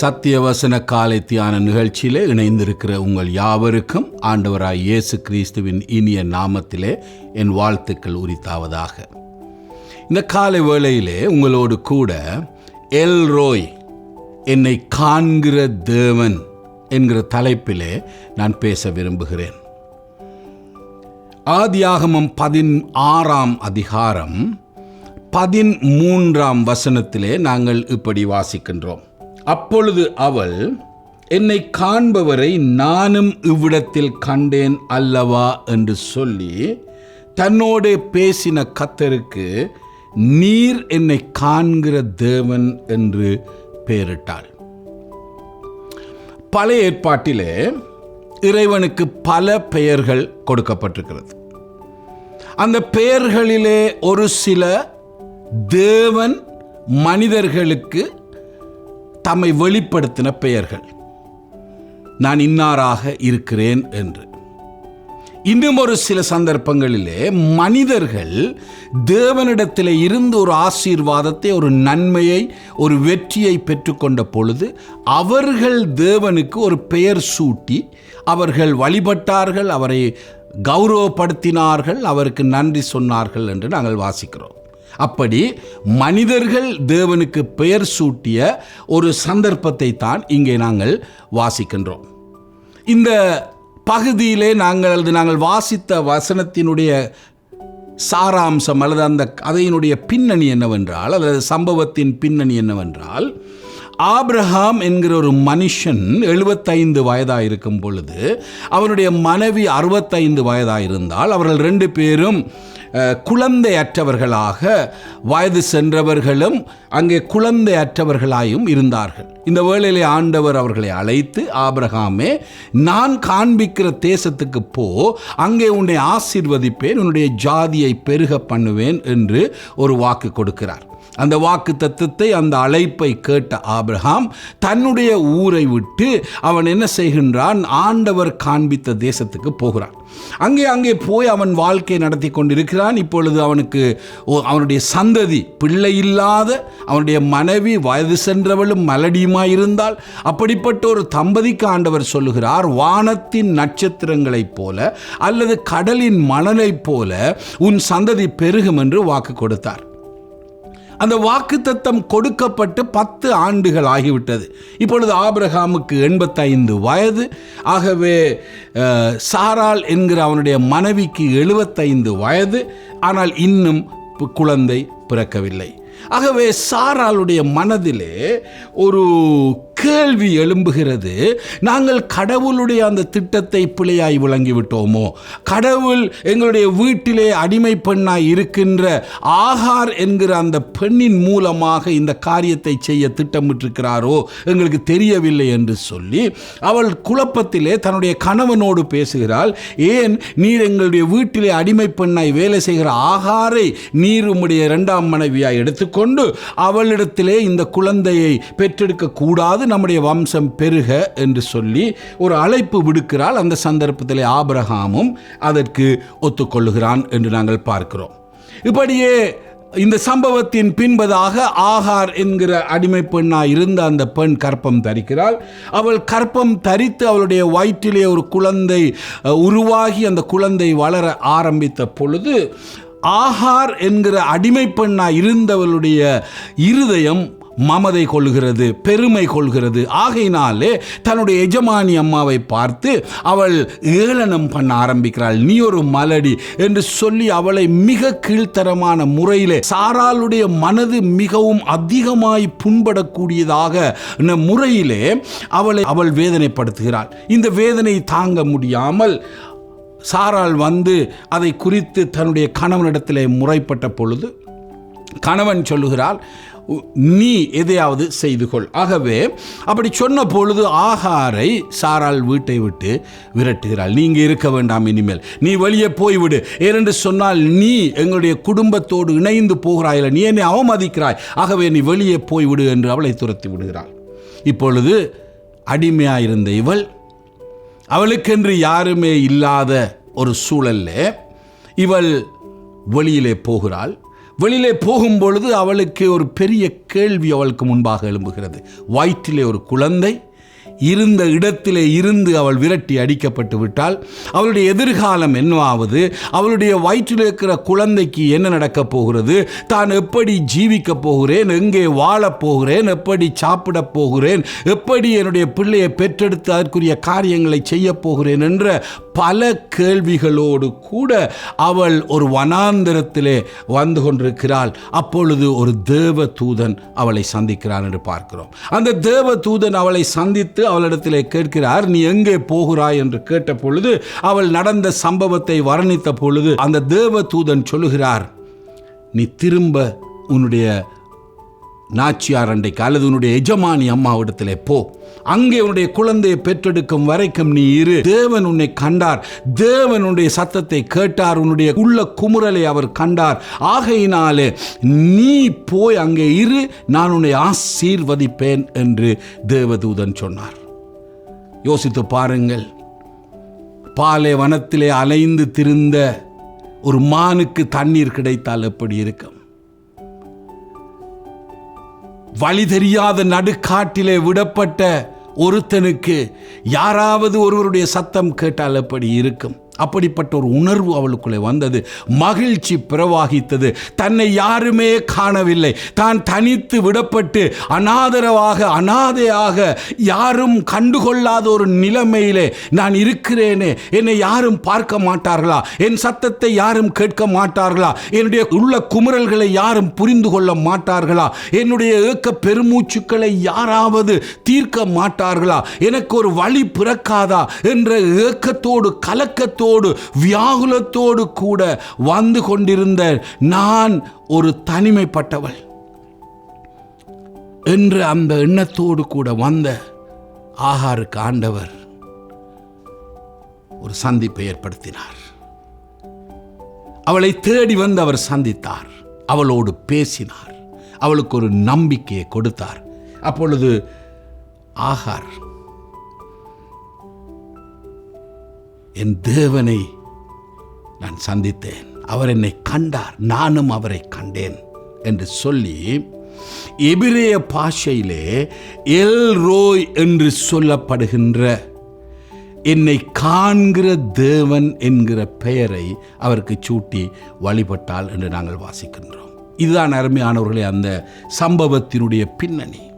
சத்தியவசன காலை தியான நிகழ்ச்சியிலே இணைந்திருக்கிற உங்கள் யாவருக்கும் ஆண்டவராய் இயேசு கிறிஸ்துவின் இனிய நாமத்திலே என் வாழ்த்துக்கள் உரித்தாவதாக. இந்த காலை வேளையிலே உங்களோடு கூட எல் ரோய் என்னை காண்கிற தேவன் என்கிற தலைப்பிலே நான் பேச விரும்புகிறேன். ஆதியாகமம் பதின் ஆறாம் அதிகாரம் பதிமூன்றாம் வசனத்திலே நாங்கள் இப்படி வாசிக்கின்றோம். அப்பொழுது அவள் என்னை காண்பவரை நானும் இவ்விடத்தில் கண்டேன் அல்லவா? என்று சொல்லி தன்னோடு பேசின கத்தருக்கு நீர் என்னை காண்கிற தேவன் என்று பெயரிட்டாள். பழைய ஏற்பாட்டிலே இறைவனுக்கு பல பெயர்கள் கொடுக்கப்பட்டிருக்கிறது. அந்த பெயர்களிலே ஒரு சில தேவன் மனிதர்களுக்கு தம்மை வெளிப்படுத்தின பெயர்கள். நான் இன்னாராக இருக்கிறேன் என்று. இன்னும் ஒரு சில சந்தர்ப்பங்களிலே மனிதர்கள் தேவனிடத்தில் இருந்து ஒரு ஆசீர்வாதத்தை ஒரு நன்மையை ஒரு வெற்றியை பெற்றுக்கொண்ட பொழுது அவர்கள் தேவனுக்கு ஒரு பெயர் சூட்டி அவர்கள் வழிபட்டார்கள் அவரை கௌரவப்படுத்தினார்கள் அவருக்கு நன்றி சொன்னார்கள் என்று நாங்கள் வாசிக்கிறோம். அப்படி மனிதர்கள் தேவனுக்கு பெயர் சூட்டிய ஒரு சந்தர்ப்பத்தை தான் இங்கே நாங்கள் வாசிக்கின்றோம். இந்த பகுதியிலே நாங்கள் அல்லது நாங்கள் வாசித்த வசனத்தினுடைய சாராம்சம் அல்லது அந்த கதையினுடைய பின்னணி என்னவென்றால் அல்லது சம்பவத்தின் பின்னணி என்னவென்றால் ஆப்ரஹாம் என்கிற ஒரு மனுஷன் எழுபத்தைந்து வயதாக இருக்கும் பொழுது அவனுடைய மனைவி அறுபத்தைந்து வயதாக இருந்தால் அவர்கள் ரெண்டு பேரும் குழந்தையற்றவர்களாக வயது சென்றவர்களும் அங்கே குழந்தையற்றவர்களாயும் இருந்தார்கள். இந்த வேளையிலே ஆண்டவர் அவர்களை அழைத்து ஆபிரகாமே நான் காண்பிக்கிற தேசத்துக்கு போ அங்கே உன்னை ஆசீர்வதிப்பேன் உன்னுடைய ஜாதியை பெருக பண்ணுவேன் என்று ஒரு வாக்கு கொடுக்கிறார். அந்த வாக்கு தத்துவத்தை அந்த அழைப்பை கேட்ட ஆபிரகாம் தன்னுடைய ஊரை விட்டு அவன் என்ன செய்கின்றான்? ஆண்டவர் காண்பித்த தேசத்துக்கு போகிறான். அங்கே அங்கே போய் அவன் வாழ்க்கை நடத்தி கொண்டிருக்கிறான். இப்பொழுது அவனுக்கு அவனுடைய சந்ததி பிள்ளை இல்லாத அவனுடைய மனைவி வயது சென்றவளும் மலடியுமாயிருந்தால் அப்படிப்பட்ட ஒரு தம்பதிக்கு ஆண்டவர் சொல்லுகிறார் வானத்தின் நட்சத்திரங்களைப் போல அல்லது கடலின் மணலைப் போல உன் சந்ததி பெருகும் என்று வாக்கு கொடுத்தார். அந்த வாக்கு தத்தம் கொடுக்கப்பட்டு பத்து ஆண்டுகள் ஆகிவிட்டது. இப்பொழுது ஆபிரகாமுக்கு எண்பத்தைந்து வயது. ஆகவே சாரால் என்கிற அவனுடைய மனைவிக்கு எழுபத்தைந்து வயது. ஆனால் இன்னும் குழந்தை பிறக்கவில்லை. ஆகவே சாராளுடைய மனதிலே ஒரு கேள்வி எழும்புகிறது. நாங்கள் கடவுளுடைய அந்த திட்டத்தை பிழையாய் விளங்கிவிட்டோமோ? கடவுள் எங்களுடைய வீட்டிலே அடிமை பெண்ணாய் இருக்கின்ற ஆகார் என்கிற அந்த பெண்ணின் மூலமாக இந்த காரியத்தை செய்ய திட்டமிட்டிருக்கிறாரோ? எங்களுக்கு தெரியவில்லை என்று சொல்லி அவள் குழப்பத்திலே தன்னுடைய கணவனோடு பேசுகிறாள். ஏன் நீர் எங்களுடைய வீட்டிலே அடிமை பெண்ணாய் வேலை செய்கிற ஆகாரை நீர் உம்முடைய இரண்டாம் மனைவியாய் எடுத்துக்கொண்டு அவளிடத்திலே இந்த குழந்தையை பெற்றெடுக்க கூடாது நம்முடைய வம்சம் பெருக என்று சொல்லி ஒரு அழைப்பு விடுக்கிறாள். அந்த சந்தர்ப்பத்தில் ஆபரகாமும் அதற்கு ஒத்துக்கொள்ளுகிறான் என்று நாங்கள் பார்க்கிறோம். இப்படியே இந்த சம்பவத்தின் பின்பதாக ஆகார் என்கிற அடிமை பெண்ணாக இருந்த அந்த பெண் கற்பம் தரிக்கிறாள். அவள் கற்பம் தரித்து அவளுடைய வயிற்றிலே ஒரு குழந்தை உருவாகி அந்த குழந்தை வளர ஆரம்பித்த பொழுது ஆகார் என்கிற அடிமை பெண்ணாக இருந்தவளுடைய இருதயம் மமதை கொள்கிறது பெருமை கொள்கிறது. ஆகையினாலே தன்னுடைய எஜமானி அம்மாவை பார்த்து அவள் ஏளனம் பண்ண ஆரம்பிக்கிறாள். நீ ஒரு மலடி என்று சொல்லி அவளை மிக கீழ்த்தரமான முறையிலே சாராளுடைய மனது மிகவும் அதிகமாய் புண்படக்கூடியதாக முறையிலே அவளை அவள் வேதனைப்படுத்துகிறாள். இந்த வேதனை தாங்க முடியாமல் சாரால் வந்து அதை குறித்து தன்னுடைய கணவனிடத்தில் முறைப்பட்ட பொழுது கணவன் சொல்லுகிறாள் நீ எதையாவது செய்து கொள் ஆகவே அப்படி சொன்ன பொழுது ஆகாரை சாரால் வீட்டை விட்டு விரட்டுகிறாள். நீ இங்கே இருக்க வேண்டாம் இனிமேல். நீ வெளியே போய்விடு. ஏனென்று சொன்னால் நீ எங்களுடைய குடும்பத்தோடு இணைந்து போகிறாய் நீ என்னை அவமதிக்கிறாய். ஆகவே நீ வெளியே போய்விடு என்று அவளை துரத்தி விடுகிறாள். இப்பொழுது அடிமையாயிருந்த இவள் அவளுக்கென்று யாருமே இல்லாத ஒரு சூழல்ல இவள் வெளியிலே போகிறாள். வெளியிலே போகும் பொழுது அவளுக்கு ஒரு பெரிய கேள்வி அவளுக்கு முன்பாக எழும்புகிறது. வயிற்றிலே ஒரு குழந்தை இருந்த இடத்திலே இருந்து அவள் விரட்டி அடிக்கப்பட்டு விட்டால் அவளுடைய எதிர்காலம் என்னவாவது அவளுடைய வயிற்றில் இருக்கிற குழந்தைக்கு என்ன நடக்கப் போகிறது தான் எப்படி ஜீவிக்கப் போகிறேன் எங்கே வாழப் போகிறேன் எப்படி சாப்பிடப் போகிறேன் எப்படி என்னுடைய பிள்ளையை பெற்றெடுத்து அதற்குரிய காரியங்களை செய்யப் போகிறேன் என்ற பல கேள்விகளோடு கூட அவள் ஒரு வனாந்திரத்திலே வந்து கொண்டிருக்கிறாள். அப்பொழுது ஒரு தேவ தூதன் அவளை சந்திக்கிறான் என்று பார்க்கிறோம். அந்த தேவ தூதன் அவளை சந்தித்து அவளிடத்திலே கேட்கிறார் நீ எங்கே போகிறாய்? என்று கேட்ட பொழுது அவள் நடந்த சம்பவத்தை வர்ணித்த பொழுது அந்த தேவ தூதன் சொல்லுகிறார் நீ திரும்ப உன்னுடைய நாச்சியார் அண்டைக்கு அல்லது உன்னுடைய எஜமானி அம்மாவிடத்திலே போ. அங்கே உன்னுடைய குழந்தையை பெற்றெடுக்கும் வரைக்கும் நீ இரு. தேவன் உன்னை கண்டார். தேவன் உன்னுடைய சத்தத்தை கேட்டார். உன்னுடைய உள்ள குமுறலை அவர் கண்டார். ஆகையினாலே நீ போய் அங்கே இரு. நான் உன்னை ஆசீர்வதிப்பேன் என்று தேவதூதன் சொன்னார். யோசித்து பாருங்கள். பாலை வனத்திலே அலைந்து திரிந்த ஒரு மானுக்கு தண்ணீர் கிடைத்தால் எப்படி இருக்கும்? வழி தெரியாத நடுக்காட்டிலே விடப்பட்ட ஒருத்தனுக்கு யாராவது ஒருவருடைய சத்தம் கேட்டால் எப்படி இருக்கும்? அப்படிப்பட்ட ஒரு உணர்வு அவளுக்குள்ளே வந்தது. மகிழ்ச்சி பிரவாகித்தது. தன்னை யாருமே காணவில்லை. தான் தனித்து விடப்பட்டு அனாதரவாக அனாதையாக யாரும் கண்டுகொள்ளாத ஒரு நிலைமையிலே நான் இருக்கிறேனே. என்னை யாரும் பார்க்க மாட்டார்களா? என் சத்தத்தை யாரும் கேட்க மாட்டார்களா? என்னுடைய உள்ள குமுறல்களை யாரும் புரிந்து கொள்ள மாட்டார்களா? என்னுடைய ஏக்க பெருமூச்சுக்களை யாராவது தீர்க்க மாட்டார்களா? எனக்கு ஒரு வழி பிறக்காதா? என்ற ஏக்கத்தோடு கலக்கத்தோடு வியாகுலத்தோடு கூட வந்து கொண்டிருந்த நான் ஒரு தனிமைப்பட்டவள். என்று அந்த எண்ணத்தோடு கூட வந்த ஆகாருக்கு ஆண்டவர் ஒரு சந்திப்பை ஏற்படுத்தினார். அவளை தேடி வந்து அவர் சந்தித்தார். அவளோடு பேசினார். அவளுக்கு ஒரு நம்பிக்கையை கொடுத்தார். அப்பொழுது ஆகார் என் தேவனை நான் சந்தித்தேன். அவர் என்னை கண்டார். நானும் அவரை கண்டேன் என்று சொல்லி எபிரேய பாஷையிலே எல் ரோய் என்று சொல்லப்படுகின்ற என்னை காண்கிற தேவன் என்கிற பெயரை அவருக்கு சூட்டி வழிபட்டால் என்று நாங்கள் வாசிக்கின்றோம். இதுதான் அருமையானவர்களே அந்த சம்பவத்தினுடைய பின்னணி.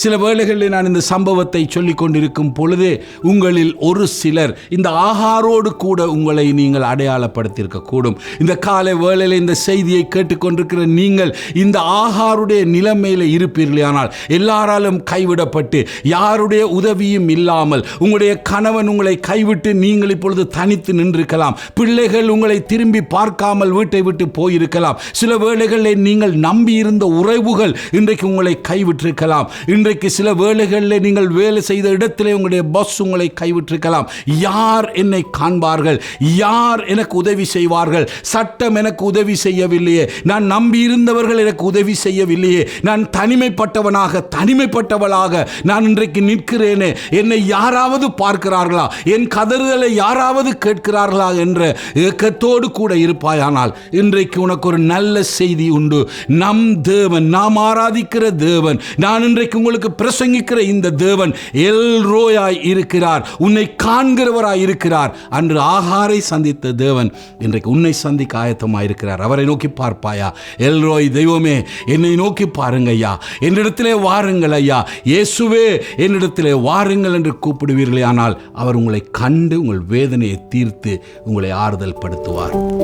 சில வேளைகளில் நான் இந்த சம்பவத்தை சொல்லிக் கொண்டிருக்கும் பொழுதே உங்களில் ஒரு சிலர் இந்த ஆகாரோடு கூட உங்களை நீங்கள் அடையாளப்படுத்தியிருக்கக்கூடும் இந்த காலை வேளையில் இந்த செய்தியை கேட்டுக்கொண்டிருக்கிற நீங்கள் இந்த ஆகாருடைய நிலைமையில் இருப்பீர்களே ஆனால் எல்லாராலும் கைவிடப்பட்டு யாருடைய உதவியும் இல்லாமல் உங்களுடைய கணவன் உங்களை கைவிட்டு நீங்கள் இப்பொழுது தனித்து நின்றிருக்கலாம். பிள்ளைகள் உங்களை திரும்பி பார்க்காமல் வீட்டை விட்டு போயிருக்கலாம். சில வேளைகளில் நீங்கள் நம்பியிருந்த உறவுகள் இன்றைக்கு உங்களை கைவிட்டிருக்கலாம். இன்று இன்றைக்கு சில வேலைகளில் நீங்கள் வேலை செய்த இடத்திலே உங்களுடைய பாஸ் உங்களை கைவிட்டிருக்கலாம். யார் என்னை காண்பார்கள்? யார் எனக்கு உதவி செய்வார்கள்? சட்டம் எனக்கு உதவி செய்யவில்லையே. நான் நம்பியிருந்தவர்கள் எனக்கு உதவி செய்யவில்லையே. நான் தனிமைப்பட்டவனாக தனிமைப்பட்டவளாக நான் இன்றைக்கு நிற்கிறேனே. என்னை யாராவது பார்க்கிறார்களா? என் கதறுதலை யாராவது கேட்கிறார்களா என்ற ஏக்கத்தோடு கூட இருப்பாயானால் இன்றைக்கு உனக்கு ஒரு நல்ல செய்தி உண்டு. நம் தேவன் நாம் ஆராதிக்கிற தேவன். நான் இன்றைக்கு உங்களுக்கு பிரசங்கிக்கிற இந்த தேவன் எல்ரோயாய் இருக்கிறார் உன்னை காண்கிறவராய் இருக்கிறார். அன்று ஆகாரை சந்தித்த தேவன் இன்றைக்கு உன்னை சந்திக்க ஆயத்தமாக இருக்கிறார். அவரை நோக்கி பார்ப்பாயா? எல்ரோய் தெய்வமே என்னை நோக்கி பாருங்க ஐயா என்னிடத்திலே வாருங்கள் ஐயா. இயேசுவே என்னிடத்திலே வாருங்கள் என்று கூப்பிடுவீர்களே. ஆனால் அவர் உங்களை கண்டு உங்கள் வேதனையை தீர்த்து உங்களை ஆறுதல் படுத்துவார்